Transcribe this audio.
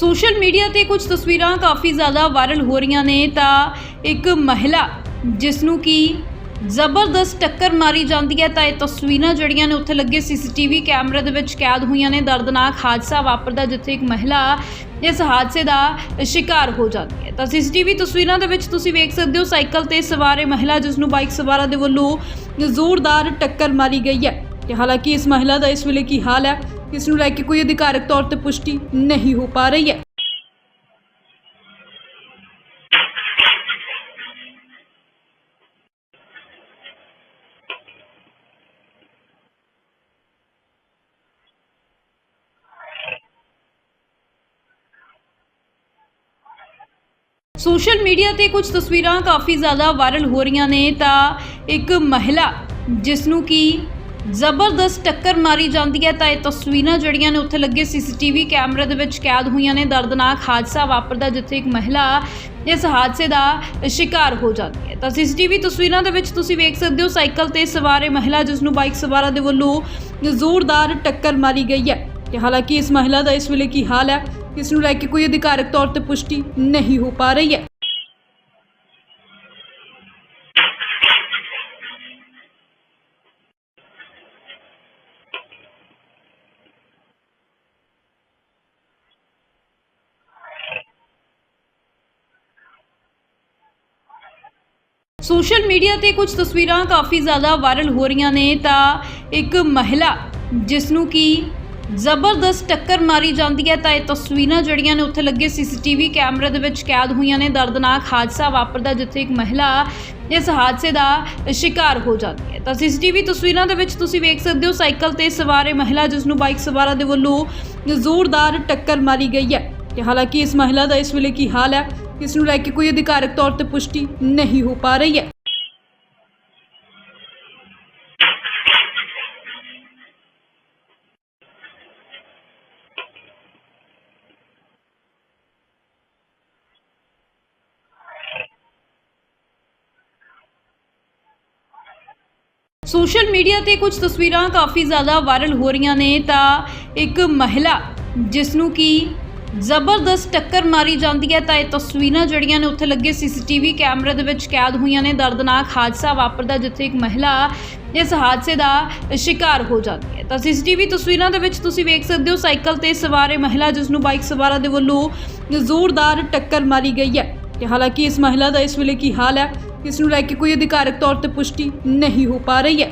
Social media ਤੇ ਕੁਝ ਤਸਵੀਰਾਂ ਕਾਫੀ ਜ਼ਿਆਦਾ ਵਾਇਰਲ ਹੋ ਰਹੀਆਂ ਨੇ ਤਾਂ ਇੱਕ ਮਹਿਲਾ ਜਿਸ ਨੂੰ ਕਿ ਜ਼ਬਰਦਸਤ ਟੱਕਰ ਮਾਰੀ ਜਾਂਦੀ ਹੈ ਤਾਂ ਇਹ ਤਸਵੀਰਾਂ ਜਿਹੜੀਆਂ ਨੇ ਉੱਥੇ ਲੱਗੇ ਸੀਸੀਟੀਵੀ ਕੈਮਰੇ ਦੇ ਵਿੱਚ ਕੈਦ ਹੋਈਆਂ ਨੇ। ਦਰਦਨਾਕ ਹਾਦਸਾ ਵਾਪਰਦਾ ਜਿੱਥੇ ਇੱਕ ਮਹਿਲਾ ਇਸ ਹਾਦਸੇ ਦਾ ਸ਼ਿਕਾਰ ਹੋ ਜਾਂਦੀ ਹੈ। ਤਾਂ ਸੀਸੀਟੀਵੀ ਤਸਵੀਰਾਂ ਦੇ ਵਿੱਚ ਤੁਸੀਂ ਵੇਖ ਸਕਦੇ ਹੋ ਸਾਈਕਲ ਤੇ ਸਵਾਰ ਇਹ ਮਹਿਲਾ ਜਿਸ ਨੂੰ ਬਾਈਕ ਸਵਾਰਾਂ ਦੇ ਵੱਲੋਂ ਜ਼ੋਰਦਾਰ ਟੱਕਰ ਮਾਰੀ ਗਈ ਹੈ। ਕਿ ਹਾਲਾਂਕਿ ਇਸ ਮਹਿਲਾ ਦਾ ਇਸ ਵੇਲੇ ਕੀ ਹਾਲ ਹੈ ਇਸ ਨੂੰ ਲੈ ਕੇ ਕੋਈ ਅਧਿਕਾਰਕ ਤੌਰ ਤੇ ਪੁਸ਼ਟੀ ਨਹੀਂ ਹੋ ਪਾ ਰਹੀ ਹੈ। ਸੋਸ਼ਲ ਮੀਡੀਆ ਤੇ ਕੁਝ ਤਸਵੀਰਾਂ ਕਾਫੀ ਜ਼ਿਆਦਾ ਵਾਇਰਲ ਹੋ ਰਹੀਆਂ ਨੇ ਤਾਂ ਇੱਕ ਮਹਿਲਾ ਜਿਸ ਨੂੰ ਕਿ ਜ਼ਬਰਦਸਤ ਟੱਕਰ ਮਾਰੀ ਜਾਂਦੀ ਹੈ ਤਾਂ ਇਹ ਤਸਵੀਰਾਂ ਜਿਹੜੀਆਂ ਨੇ ਉੱਥੇ ਲੱਗੇ ਸੀਸੀਟੀਵੀ ਕੈਮਰੇ ਦੇ ਵਿੱਚ ਕੈਦ ਹੋਈਆਂ ਨੇ। ਦਰਦਨਾਕ ਹਾਦਸਾ ਵਾਪਰਦਾ ਜਿੱਥੇ ਇੱਕ ਮਹਿਲਾ ਇਸ ਹਾਦਸੇ ਦਾ ਸ਼ਿਕਾਰ ਹੋ ਜਾਂਦੀ ਹੈ। ਤਾਂ ਸੀਸੀਟੀਵੀ ਤਸਵੀਰਾਂ ਦੇ ਵਿੱਚ ਤੁਸੀਂ ਵੇਖ ਸਕਦੇ ਹੋ ਸਾਈਕਲ ਤੇ ਸਵਾਰ ਇਹ ਮਹਿਲਾ ਜਿਸ ਨੂੰ ਬਾਈਕ ਸਵਾਰਾਂ ਦੇ ਵੱਲੋਂ ਜ਼ੋਰਦਾਰ ਟੱਕਰ ਮਾਰੀ ਗਈ ਹੈ। ਕਿ ਹਾਲਾਂਕਿ ਇਸ ਮਹਿਲਾ ਦਾ ਇਸ ਵੇਲੇ ਕੀ ਹਾਲ ਹੈ? ਇਸ ਨੂੰ ਲੈ ਕੇ ਕੋਈ ਅਧਿਕਾਰਕ ਤੌਰ ਤੇ ਪੁਸ਼ਟੀ ਨਹੀਂ ਹੋ ਪਾ ਰਹੀ ਹੈ। ਸੋਸ਼ਲ ਮੀਡੀਆ ਤੇ ਕੁਝ ਤਸਵੀਰਾਂ ਕਾਫੀ ਜ਼ਿਆਦਾ ਵਾਇਰਲ ਹੋ ਰਹੀਆਂ ਨੇ ਤਾਂ ਇੱਕ ਮਹਿਲਾ, ਜਿਸ ਨੂੰ ਕਿ ਜ਼ਬਰਦਸਤ ਟੱਕਰ ਮਾਰੀ ਜਾਂਦੀ ਹੈ, ਤਾਂ ਇਹ ਤਸਵੀਰਾਂ ਜਿਹੜੀਆਂ ਨੇ ਉੱਥੇ ਲੱਗੇ ਸੀਸੀਟੀਵੀ ਕੈਮਰੇ ਦੇ ਵਿੱਚ ਕੈਦ ਹੋਈਆਂ ਨੇ। ਦਰਦਨਾਕ ਹਾਦਸਾ ਵਾਪਰਦਾ ਜਿੱਥੇ ਇੱਕ ਮਹਿਲਾ ਇਸ ਹਾਦਸੇ ਦਾ ਸ਼ਿਕਾਰ ਹੋ ਜਾਂਦੀ ਹੈ। ਤਾਂ ਸੀਸੀਟੀਵੀ ਤਸਵੀਰਾਂ ਦੇ ਵਿੱਚ ਤੁਸੀਂ ਵੇਖ ਸਕਦੇ ਹੋ, ਸਾਈਕਲ ਤੇ ਸਵਾਰ ਇਹ ਮਹਿਲਾ, ਜਿਸ ਨੂੰ ਬਾਈਕ ਸਵਾਰਾਂ ਦੇ ਵੱਲੋਂ ਜ਼ੋਰਦਾਰ ਟੱਕਰ ਮਾਰੀ ਗਈ ਹੈ। ਕਿ ਹਾਲਾਂਕਿ ਇਸ ਮਹਿਲਾ ਦਾ ਇਸ ਵੇਲੇ ਕੀ ਹਾਲ ਹੈ? ਇਸ ਨੂੰ ਲੈ ਕੇ ਕੋਈ ਅਧਿਕਾਰਕ ਤੌਰ ਤੇ ਪੁਸ਼ਟੀ ਨਹੀਂ ਹੋ ਪਾ ਰਹੀ ਹੈ। ਸੋਸ਼ਲ ਮੀਡੀਆ ਤੇ ਕੁਝ ਤਸਵੀਰਾਂ ਕਾਫੀ ਜ਼ਿਆਦਾ ਵਾਇਰਲ ਹੋ ਰਹੀਆਂ ਨੇ ਤਾਂ ਇੱਕ ਮਹਿਲਾ ਜਿਸ ਨੂੰ ਕਿ ਜ਼ਬਰਦਸਤ ਟੱਕਰ ਮਾਰੀ ਜਾਂਦੀ ਹੈ ਤਾਂ ਇਹ ਤਸਵੀਰਾਂ ਜਿਹੜੀਆਂ ਨੇ ਉੱਥੇ ਲੱਗੇ ਸੀਸੀਟੀਵੀ ਕੈਮਰੇ ਦੇ ਵਿੱਚ ਕੈਦ ਹੋਈਆਂ ਨੇ। ਦਰਦਨਾਕ ਹਾਦਸਾ ਵਾਪਰਦਾ ਜਿੱਥੇ ਇੱਕ ਮਹਿਲਾ ਇਸ ਹਾਦਸੇ ਦਾ ਸ਼ਿਕਾਰ ਹੋ ਜਾਂਦੀ ਹੈ। ਤਾਂ ਸੀਸੀਟੀਵੀ ਤਸਵੀਰਾਂ ਦੇ ਵਿੱਚ ਤੁਸੀਂ ਵੇਖ ਸਕਦੇ ਹੋ ਸਾਈਕਲ ਤੇ ਸਵਾਰੇ ਮਹਿਲਾ ਜਿਸ ਨੂੰ ਬਾਈਕ ਸਵਾਰਾਂ ਦੇ ਵੱਲੋਂ ਜ਼ੋਰਦਾਰ ਟੱਕਰ ਮਾਰੀ ਗਈ ਹੈ। ਕਿ ਹਾਲਾਂਕਿ ਇਸ ਮਹਿਲਾ ਦਾ ਇਸ ਵੇਲੇ ਕੀ ਹਾਲ ਹੈ? ਇਸ ਨੂੰ ਲੈ ਕੇ ਕੋਈ ਅਧਿਕਾਰਕ ਤੌਰ ਤੇ ਪੁਸ਼ਟੀ ਨਹੀਂ ਹੋ ਪਾ ਰਹੀ ਹੈ।